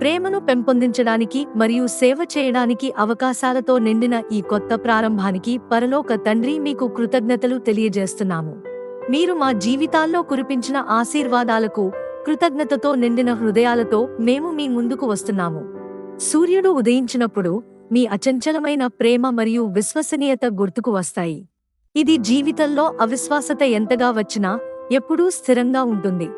ప్రేమను పెంపొందించడానికి మరియు సేవ చేయడానికి అవకాశాలతో నిండిన ఈ కొత్త ప్రారంభానికి పరలోక తండ్రి మీకు కృతజ్ఞతలు తెలియజేస్తున్నాము. మీరు మా జీవితాల్లో కురిపించిన ఆశీర్వాదాలకు కృతజ్ఞతతో నిండిన హృదయాలతో మేము మీ ముందుకు వస్తున్నాము. సూర్యుడు ఉదయించినప్పుడు మీ అచంచలమైన ప్రేమ మరియు విశ్వసనీయత గుర్తుకు వస్తాయి. ఇది జీవితంలో అవిశ్వాసత ఎంతగా వచ్చినా ఎప్పుడూ స్థిరంగా ఉంటుంది.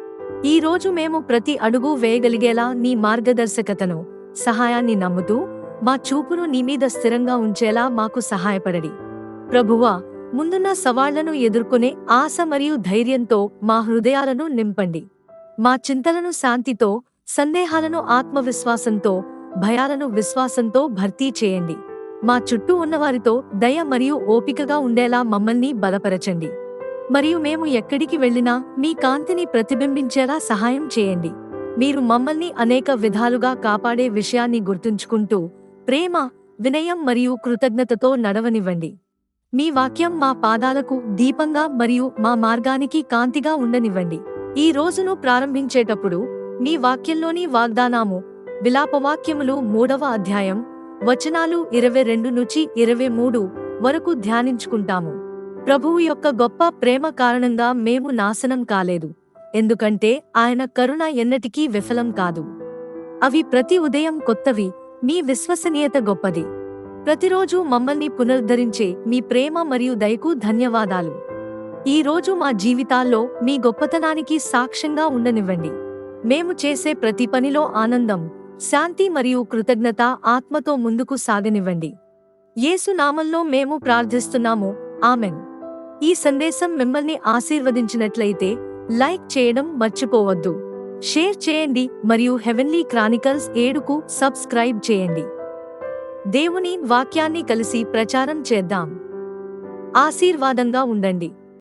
ఈ రోజు మేము ప్రతి అడుగు వేయగలిగేలా నీ మార్గదర్శకతను సహాయాన్ని నమ్ముతూ మా చూపును నీ మీద స్థిరంగా ఉంచేలా మాకు సహాయపడడి. ప్రభువా ముందున్న సవాళ్ళను ఎదుర్కొనే ఆశ మరియు ధైర్యంతో మా హృదయాలను నింపండి. మా చింతలను శాంతితో సందేహాలను ఆత్మవిశ్వాసంతో భయాలను విశ్వాసంతో భర్తీ చేయండి. మా చుట్టూ ఉన్నవారితో దయ మరియు ఓపికగా ఉండేలా మమ్మల్ని బలపరచండి. మరియు మేము ఎక్కడికి వెళ్ళినా మీ కాంతిని ప్రతిబింబించేలా సహాయం చేయండి. మీరు మమ్మల్ని అనేక విధాలుగా కాపాడే విషయాన్ని గుర్తుంచుకుంటూ ప్రేమ వినయం మరియు కృతజ్ఞతతో నడవనివ్వండి. మీ వాక్యం మా పాదాలకు దీపంగా మరియు మా మార్గానికి కాంతిగా ఉండనివ్వండి. ఈ రోజును ప్రారంభించేటప్పుడు మీ వాక్యంలోని వాగ్దానాము విలాపవాక్యములు మూడవ అధ్యాయం వచనాలు ఇరవై రెండు నుంచి ఇరవై మూడు వరకు ధ్యానించుకుంటాము. ప్రభువు యొక్క గొప్ప ప్రేమ కారణంగా మేము నాశనం కాలేదు. ఎందుకంటే ఆయన కరుణ ఎన్నటికీ విఫలం కాదు. అవి ప్రతి ఉదయం కొత్తవి మీ విశ్వసనీయత గొప్పది. ప్రతిరోజు మమ్మల్ని పునరుద్ధరించే మీ ప్రేమ మరియు దయకు ధన్యవాదాలు. ఈ రోజు మా జీవితాల్లో మీ గొప్పతనానికి సాక్ష్యంగా ఉండనివ్వండి. మేము చేసే ప్రతి పనిలో ఆనందం శాంతి మరియు కృతజ్ఞత ఆత్మతో ముందుకు సాగనివ్వండి. యేసు నామంలో మేము ప్రార్థిస్తున్నాము. ఆమెన్. ఈ సందేశం మిమ్మల్ని ఆశీర్వదించినట్లయితే లైక్ చేయడం మర్చిపోవద్దు. షేర్ చేయండి మరియు హెవెన్లీ క్రానికల్స్ ఏడుకు సబ్స్క్రైబ్ చేయండి. దేవుని వాక్యాన్ని కలిసి ప్రచారం చేద్దాం. ఆశీర్వాదంగా ఉండండి.